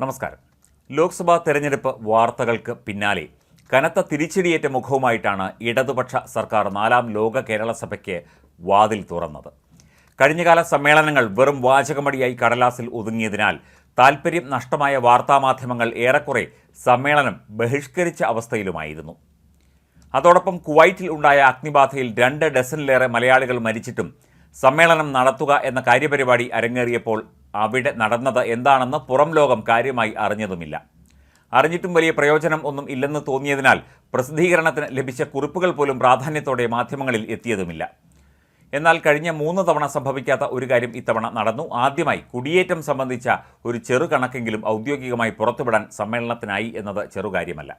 നമസ്കാരം. ലോക്സഭാ തെരഞ്ഞെടുപ്പ് വാർത്തകൾക്ക് പിന്നാലെ. കനത്ത തിരിച്ചടിയേറ്റ മുഖവുമായിട്ടാണ് ഇടതുപക്ഷ സർക്കാർ നാലാം ലോക കേരള സഭയ്ക്ക് വാതിൽ തുറന്നത്. കഴിഞ്ഞകാല സമ്മേളനങ്ങൾ വെറും വാചകമടിയായി കടലാസിൽ ഒതുങ്ങിയതിനാൽ താൽപ്പര്യം നഷ്ടമായ വാർത്താമാധ്യമങ്ങൾ ഏറെക്കുറെ സമ്മേളനം ബഹിഷ്കരിച്ച അവസ്ഥയിലുമായിരുന്നു. അതോടൊപ്പം കുവൈറ്റിൽ ഉണ്ടായ അഗ്നിബാധയിൽ രണ്ട് ഡസനിലേറെ മലയാളികൾ മരിച്ചിട്ടും സമ്മേളനം നടത്തുക എന്ന കാര്യപരിപാടി അരങ്ങേറിയപ്പോൾ അവിടെ നടന്നത് എന്താണെന്ന് പുറം ലോകം കാര്യമായി അറിഞ്ഞതുമില്ല. അറിഞ്ഞിട്ടും വലിയ പ്രയോജനം ഒന്നും ഇല്ലെന്ന് തോന്നിയതിനാൽ പ്രസിദ്ധീകരണത്തിന് ലഭിച്ച കുറിപ്പുകൾ പോലും പ്രാധാന്യത്തോടെ മാധ്യമങ്ങളിൽ എത്തിയതുമില്ല. എന്നാൽ കഴിഞ്ഞ മൂന്ന് തവണ സംഭവിക്കാത്ത ഒരു കാര്യം ഇത്തവണ നടന്നു. ആദ്യമായി കുടിയേറ്റം സംബന്ധിച്ച ഒരു ചെറു കണക്കെങ്കിലും ഔദ്യോഗികമായി പുറത്തുവിടാൻ സമ്മേളനത്തിനായി എന്നത് ചെറുകാര്യമല്ല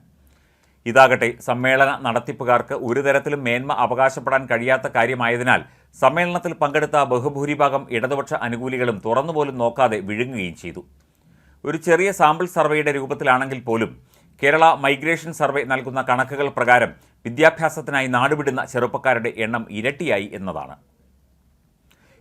ഇതാകട്ടെ സമ്മേളന നടത്തിപ്പുകാർക്ക് ഒരു തരത്തിലും മേന്മ അവകാശപ്പെടാൻ കഴിയാത്ത കാര്യമായതിനാൽ സമ്മേളനത്തിൽ പങ്കെടുത്ത ബഹുഭൂരിഭാഗം ഇടതുപക്ഷ അനുകൂലികളും തുറന്നുപോലും നോക്കാതെ വിഴുങ്ങുകയും ചെയ്തു. ഒരു ചെറിയ സാമ്പിൾ സർവേയുടെ രൂപത്തിലാണെങ്കിൽ പോലും കേരള മൈഗ്രേഷൻ സർവേ നൽകുന്ന കണക്കുകൾ പ്രകാരം വിദ്യാഭ്യാസത്തിനായി നാടുവിടുന്ന ചെറുപ്പക്കാരുടെ എണ്ണം ഇരട്ടിയായി എന്നതാണ്.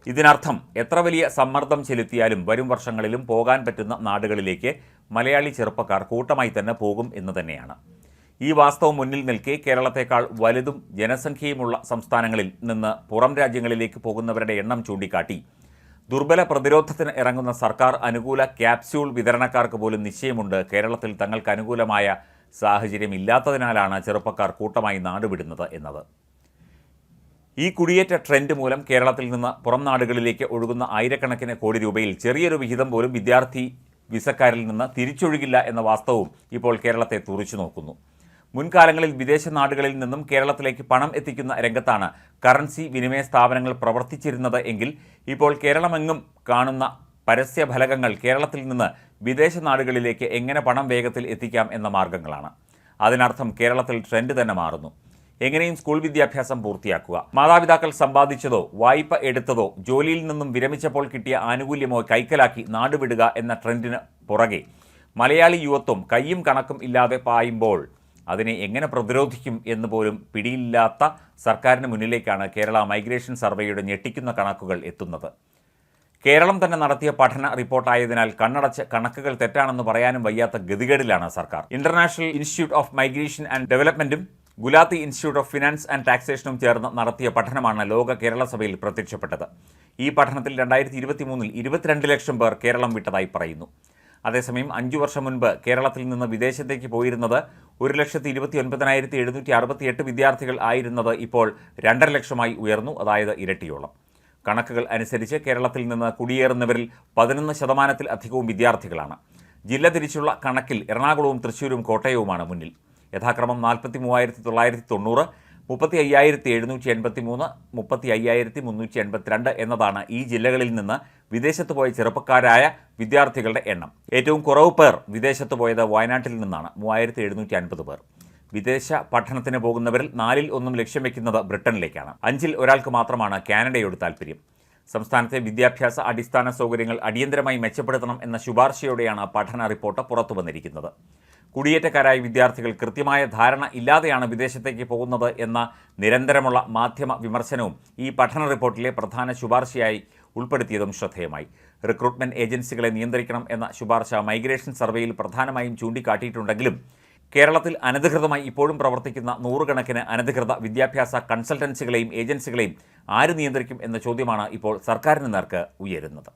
ഇതിനർത്ഥം എത്ര വലിയ സമ്മർദ്ദം ചെലുത്തിയാലും വരും വർഷങ്ങളിലും പോകാൻ പറ്റുന്ന നാടുകളിലേക്ക് മലയാളി ചെറുപ്പക്കാർ കൂട്ടമായി തന്നെ പോകും എന്ന് തന്നെയാണ്. ഈ വാസ്തവം മുന്നിൽ നിൽക്കെ കേരളത്തെക്കാൾ വലുതും ജനസംഖ്യയുമുള്ള സംസ്ഥാനങ്ങളിൽ നിന്ന് പുറം രാജ്യങ്ങളിലേക്ക് പോകുന്നവരുടെ എണ്ണം ചൂണ്ടിക്കാട്ടി. ദുർബല പ്രതിരോധത്തിന് ഇറങ്ങുന്ന സർക്കാർ അനുകൂല ക്യാപ്സ്യൂൾ വിതരണക്കാർക്ക് പോലും നിശ്ചയമുണ്ട്. കേരളത്തിൽ തങ്ങൾക്ക് അനുകൂലമായ സാഹചര്യം ഇല്ലാത്തതിനാലാണ് ചെറുപ്പക്കാർ കൂട്ടമായി നാടുവിടുന്നത് എന്നത്. ഈ കുടിയേറ്റ ട്രെൻഡ് മൂലം കേരളത്തിൽ നിന്ന് പുറം നാടുകളിലേക്ക് ഒഴുകുന്ന ആയിരക്കണക്കിന് കോടി രൂപയിൽ ചെറിയൊരു വിഹിതം പോലും വിദ്യാർത്ഥി വിസക്കാരിൽ നിന്ന് തിരിച്ചൊഴുകില്ല എന്ന വാസ്തവവും ഇപ്പോൾ കേരളത്തെ തുറിച്ചു നോക്കുന്നു. മുൻകാലങ്ങളിൽ വിദേശ നാടുകളിൽ നിന്നും കേരളത്തിലേക്ക് പണം എത്തിക്കുന്ന രംഗത്താണ് കറൻസി വിനിമയ സ്ഥാപനങ്ങൾ പ്രവർത്തിച്ചിരുന്നത് എങ്കിൽ ഇപ്പോൾ കേരളമെങ്ങും കാണുന്ന പരസ്യ ഫലകങ്ങൾ കേരളത്തിൽ നിന്ന് വിദേശ നാടുകളിലേക്ക് എങ്ങനെ പണം വേഗത്തിൽ എത്തിക്കാം എന്ന മാർഗങ്ങളാണ്. അതിനർത്ഥം കേരളത്തിൽ ട്രെൻഡ് തന്നെ മാറുന്നു. എങ്ങനെയും സ്കൂൾ വിദ്യാഭ്യാസം പൂർത്തിയാക്കുക. മാതാപിതാക്കൾ സമ്പാദിച്ചതോ വായ്പ എടുത്തതോ ജോലിയിൽ നിന്നും വിരമിച്ചപ്പോൾ കിട്ടിയ ആനുകൂല്യമോ കൈക്കലാക്കി നാടുവിടുക എന്ന ട്രെൻഡിന് പുറകെ. മലയാളി യുവത്വം കയ്യും കണക്കും ഇല്ലാതെ പായുമ്പോൾ അതിനെ എങ്ങനെ പ്രതിരോധിക്കും എന്ന് പോലും പിടിയില്ലാത്ത സർക്കാരിന് മുന്നിലേക്കാണ് കേരള മൈഗ്രേഷൻ സർവേയുടെ ഞെട്ടിക്കുന്ന കണക്കുകൾ എത്തുന്നത്. കേരളം തന്നെ നടത്തിയ പഠന റിപ്പോർട്ടായതിനാൽ കണ്ണടച്ച് കണക്കുകൾ തെറ്റാണെന്ന് പറയാനും വയ്യാത്ത ഗതികേടിലാണ് സർക്കാർ. International institute of migration and ഡെവലപ്മെന്റും Gulati institute of finance and ടാക്സേഷനും ചേർന്ന് നടത്തിയ പഠനമാണ് ലോക കേരള സഭയിൽ പ്രത്യക്ഷപ്പെട്ടത്. ഈ പഠനത്തിൽ രണ്ടായിരത്തി ഇരുപത്തി മൂന്നിൽ ഇരുപത്തിരണ്ട് ലക്ഷം പേർ കേരളം വിട്ടതായി പറയുന്നു. അതേസമയം അഞ്ചു വർഷം മുൻപ് കേരളത്തിൽ നിന്ന് വിദേശത്തേക്ക് പോയിരുന്നത് ഒരു ലക്ഷത്തി ഇരുപത്തി ഒൻപതിനായിരത്തി എഴുന്നൂറ്റി അറുപത്തി എട്ട് വിദ്യാർത്ഥികൾ ആയിരുന്നത് ഇപ്പോൾ രണ്ടര ലക്ഷമായി ഉയർന്നു അതായത് ഇരട്ടിയോളം. കണക്കുകൾ അനുസരിച്ച് കേരളത്തിൽ നിന്ന് കുടിയേറുന്നവരിൽ പതിനൊന്ന് ശതമാനത്തിൽ അധികവും വിദ്യാർത്ഥികളാണ്. ജില്ല തിരിച്ചുള്ള കണക്കിൽ എറണാകുളവും തൃശ്ശൂരും കോട്ടയവുമാണ് മുന്നിൽ. യഥാക്രമം നാൽപ്പത്തി മൂവായിരത്തി തൊള്ളായിരത്തി തൊണ്ണൂറ് മുപ്പത്തി അയ്യായിരത്തി എഴുന്നൂറ്റി എൺപത്തി മൂന്ന് മുപ്പത്തി അയ്യായിരത്തി മുന്നൂറ്റി എൺപത്തിരണ്ട് എന്നതാണ് ഈ ജില്ലകളിൽ നിന്ന് വിദേശത്ത് പോയ ചെറുപ്പക്കാരായ വിദ്യാർത്ഥികളുടെ എണ്ണം. ഏറ്റവും കുറവ് പേർ വിദേശത്ത് പോയത് വയനാട്ടിൽ നിന്നാണ് മൂവായിരത്തി എഴുന്നൂറ്റി അൻപത് പേർ. വിദേശ പഠനത്തിന് പോകുന്നവരിൽ നാലിൽ ഒന്നും ലക്ഷ്യം വയ്ക്കുന്നത് ബ്രിട്ടനിലേക്കാണ്. അഞ്ചിൽ ഒരാൾക്ക് മാത്രമാണ് കാനഡയോട് താൽപ്പര്യം സംസ്ഥാനത്തെ വിദ്യാഭ്യാസ അടിസ്ഥാന സൗകര്യങ്ങൾ അടിയന്തരമായി മെച്ചപ്പെടുത്തണം എന്ന ശുപാർശയോടെയാണ് പഠന റിപ്പോർട്ട് പുറത്തു വന്നിരിക്കുന്നത് കുടിയേറ്റക്കാരായ വിദ്യാർത്ഥികൾ കൃത്യമായ ധാരണ ഇല്ലാതെയാണ് വിദേശത്തേക്ക് പോകുന്നത് എന്ന നിരന്തരമുള്ള മാധ്യമ വിമർശനവും ഈ പഠന റിപ്പോർട്ടിലെ പ്രധാന ശുപാർശയായി ഉൾപ്പെടുത്തിയതും ശ്രദ്ധേയമായി. റിക്രൂട്ട്മെന്റ് ഏജൻസികളെ നിയന്ത്രിക്കണം എന്ന ശുപാർശ മൈഗ്രേഷൻ സർവേയിൽ പ്രധാനമായും ചൂണ്ടിക്കാട്ടിയിട്ടുണ്ടെങ്കിലും കേരളത്തിൽ അനധികൃതമായി ഇപ്പോഴും പ്രവർത്തിക്കുന്ന നൂറുകണക്കിന് അനധികൃത വിദ്യാഭ്യാസ കൺസൾട്ടൻസികളെയും ഏജൻസികളെയും ആര് നിയന്ത്രിക്കും എന്ന ചോദ്യമാണ് ഇപ്പോൾ സർക്കാരിന് നേർക്ക് ഉയരുന്നത്.